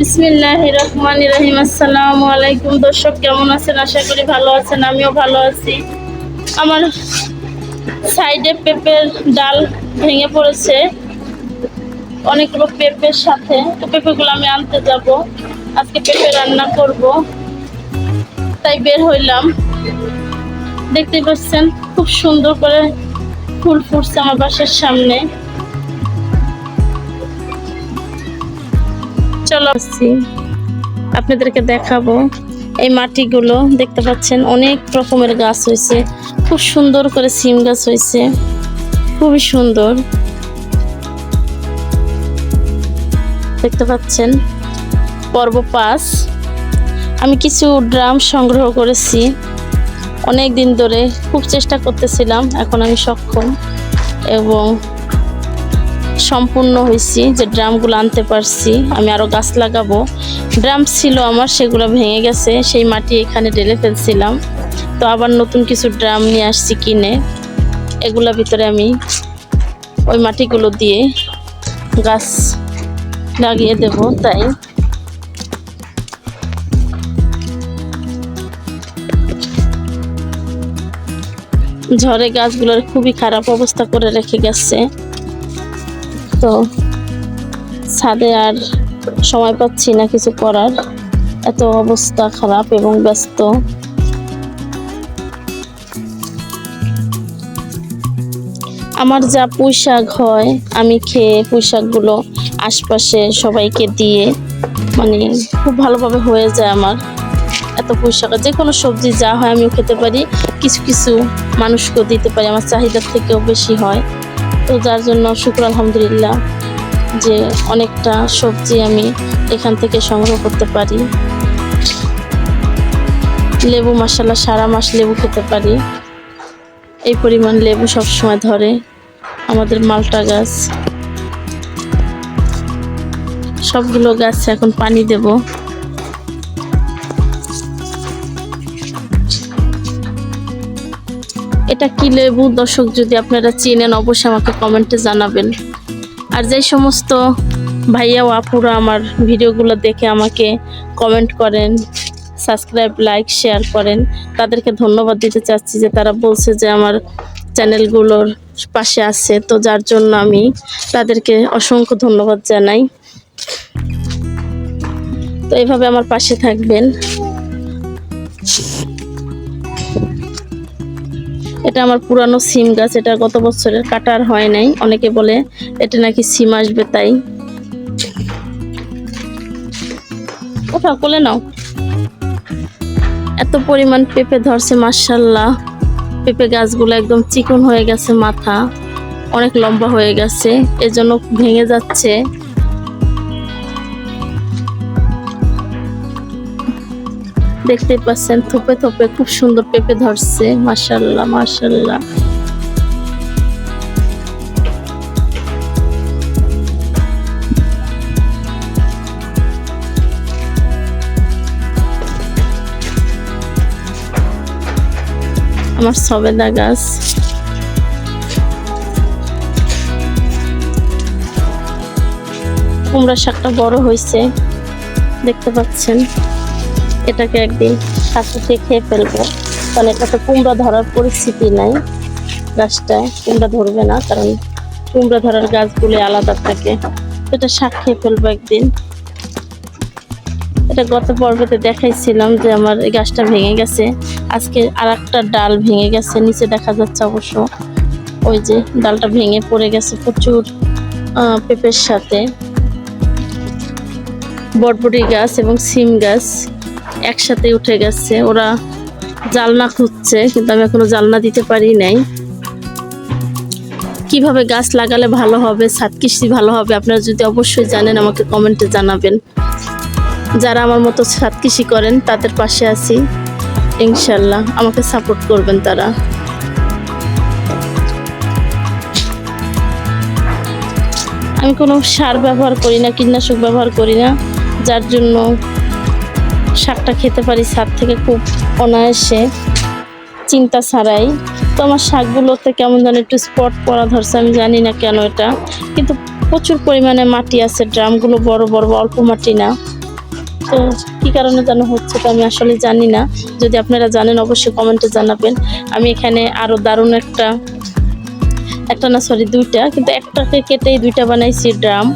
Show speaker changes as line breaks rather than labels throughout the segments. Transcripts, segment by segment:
বিসমিল্লাহ রহমান রহিম। আসসালামু আলাইকুম। দর্শক, কেমন আছেন? আশা করি ভালো আছেন, আমিও ভালো আছি। আমার সাইডে পেঁপের ডাল ভেঙে পড়েছে। অনেকগুলো পেঁপের সাথে। তো পেঁপেগুলো আমি আনতে যাব। আজকে পেঁপে রান্না করব। তাই বের হইলাম। দেখতে পাচ্ছেন, খুব সুন্দর করে ফুল ফুটছে আমার বাসার সামনে। চলো আসছি। আপনাদেরকে দেখাবো। এই মাটিগুলো দেখতে পাচ্ছেন, অনেক রকমের গাছ হয়েছে। খুব সুন্দর করে সিম গাছ হয়েছে। খুবই সুন্দর। দেখতে পাচ্ছেন, পর্ব পাস আমি কিছু ড্রাম সংগ্রহ করেছি। অনেক দিন ধরে খুব চেষ্টা করতেছিলাম, এখন আমি সক্ষম। এবং সম্পূর্ণ হয়েছি, যে ড্রামগুলো আনতে পারছি, আমি আরও গাছ লাগাবো। ড্রাম ছিল আমার, সেগুলো ভেঙে গেছে, সেই মাটি এখানে ঢেলে ফেলছিলাম। তো আবার নতুন কিছু ড্রাম নিয়ে আসছি কিনে। এগুলোর ভিতরে আমি ওই মাটিগুলো দিয়ে গাছ লাগিয়ে দেব, তাই। ঝড়ে গাছগুলোর খুবই খারাপ অবস্থা করে রেখে গেছে। তো ছাদে আর সময় পাচ্ছি না কিছু করার। এত অবস্থা খারাপ এবং ব্যস্ত। আমার যা পুঁই শাক হয়, আমি খেয়ে পুঁই শাকগুলো আশপাশে সবাইকে দিয়ে মানে খুব ভালোভাবে হয়ে যায় আমার। এত পুঁই শাক যে কোনো সবজি যা হয় আমিও খেতে পারি। কিছু কিছু মানুষকেও দিতে পারি, আমার চাহিদার থেকেও বেশি হয়। তো যার জন্য শুক্র আলহামদুলিল্লাহ যে অনেকটা সবজি আমি এখান থেকে সংগ্রহ করতে পারি। লেবু মশলা সারা মাস লেবু খেতে পারি। এই পরিমাণ লেবু সবসময় ধরে আমাদের মালটা গাছ। সবগুলো গাছ এখন পানি দেব। এটা কি লেবু? দর্শক, যদি আপনারা চেনেন, অবশ্যই আমাকে কমেন্টে জানাবেন। আর যে সমস্ত ভাইয়া ও আপুরা আমার ভিডিওগুলো দেখে আমাকে কমেন্ট করেন, সাবস্ক্রাইব, লাইক, শেয়ার করেন, তাদেরকে ধন্যবাদ দিতে চাচ্ছি যে তারা বলছে যে আমার চ্যানেলগুলোর পাশে আছে। তো যার জন্য আমি তাদেরকে অসংখ্য ধন্যবাদ জানাই। তো এইভাবে আমার পাশে থাকবেন। এটা আমার পুরানো সিম গাছ, এটা গত বছরের কাটার হয় নাই। অনেকে বলে এটা নাকি সিম আসবে তাই। ওঠা, কোলে নাও। এত পরিমাণ পেঁপে ধরছে মার্শাল্লাহ পেঁপে গাছগুলো একদম চিকন হয়ে গেছে মাথা। অনেক লম্বা হয়ে গেছে, এজন্য ভেঙে যাচ্ছে। দেখতে পাচ্ছেন, থোপে থোপে খুব সুন্দর পেঁপে ধরছে, মাশাল্লাহ মাশাল্লাহ। আমার সবেদা গাছ। কুমড়া শাকটা বড় হয়েছে, দেখতে পাচ্ছেন। এটাকে একদিন শাশুকে খেয়ে ফেলব। কারণ এটা তো কুমড়া ধরার পরিস্থিতি নাই গাছটায়, কুমড়া ধরবে না, কারণ কুমড়া ধরার গাছগুলি আলাদা থাকে। এটা শাক খেয়ে ফেলব একদিন। এটা গত পর্বতে দেখাইছিলাম যে আমার এই গাছটা ভেঙে গেছে। আজকে আর একটা ডাল ভেঙে গেছে, নিচে দেখা যাচ্ছে অবশ্য ওই যে ডালটা ভেঙে পড়ে গেছে প্রচুর পেঁপের সাথে। বটবটি গাছ এবং সিম গাছ। একসাথে উঠে গেছে। ওরা জালনা খুঁজছে, কিন্তু আমি এখনও জালনা দিতে পারি নাই। কীভাবে গাছ লাগালে ভালো হবে, ছাদ কৃষি ভালো হবে, আপনারা যদি অবশ্যই জানেন, আমাকে কমেন্টে জানাবেন। যারা আমার মতো ছাদ কৃষি করেন, তাদের পাশে আছি। ইনশাল্লাহ, আমাকে সাপোর্ট করবেন তারা। আমি কোনো সার ব্যবহার করি না, কীটনাশক ব্যবহার করি না, যার জন্য শাকটা খেতে পারি ছাদ থেকে খুব অনায়াসে। চিন্তা ছাড়াই। তো আমার শাকগুলোতে কেমন যেন একটু স্পট পড়া ধরছে, আমি জানি না কেন এটা। কিন্তু প্রচুর পরিমাণে মাটি আছে, ড্রামগুলো বড় বড়, অল্প মাটি না। তো কি কারণে যেন হচ্ছে তো আমি আসলে জানি না। যদি আপনারা জানেন, অবশ্যই কমেন্টে জানাবেন। আমি এখানে আরও দারুণ একটা একটা না সরি দুইটা। কিন্তু একটাকে কেটেই দুইটা বানাইছি ড্রাম।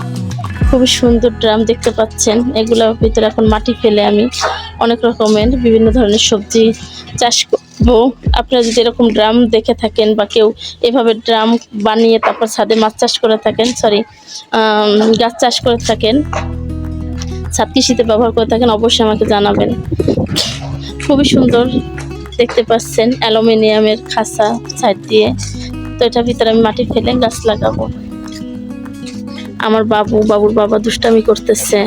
খুবই সুন্দর ড্রাম দেখতে পাচ্ছেন। এগুলোর ভিতরে এখন মাটি ফেলে আমি অনেক রকমের বিভিন্ন ধরনের সবজি চাষ করব। আপনারা যদি এরকম ড্রাম দেখে থাকেন বা কেউ এভাবে ড্রাম বানিয়ে তারপর ছাদে মাছ চাষ করে থাকেন সরি গাছ চাষ করে থাকেন, ছাদ কৃষিতে ব্যবহার করে থাকেন, অবশ্যই আমাকে জানাবেন। খুবই সুন্দর দেখতে পাচ্ছেন, অ্যালুমিনিয়ামের খাসা সাইড দিয়ে। তো এটার ভিতরে আমি মাটি ফেলে গাছ লাগাবো। আমার বাবু, বাবুর বাবা দুষ্টামি করতেছে।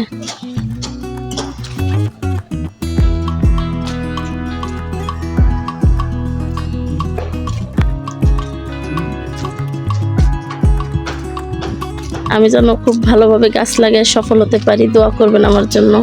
আমি যেন খুব ভালোভাবে গাছ লাগায় সফল হতে পারি, দোয়া করবেন আমার জন্য।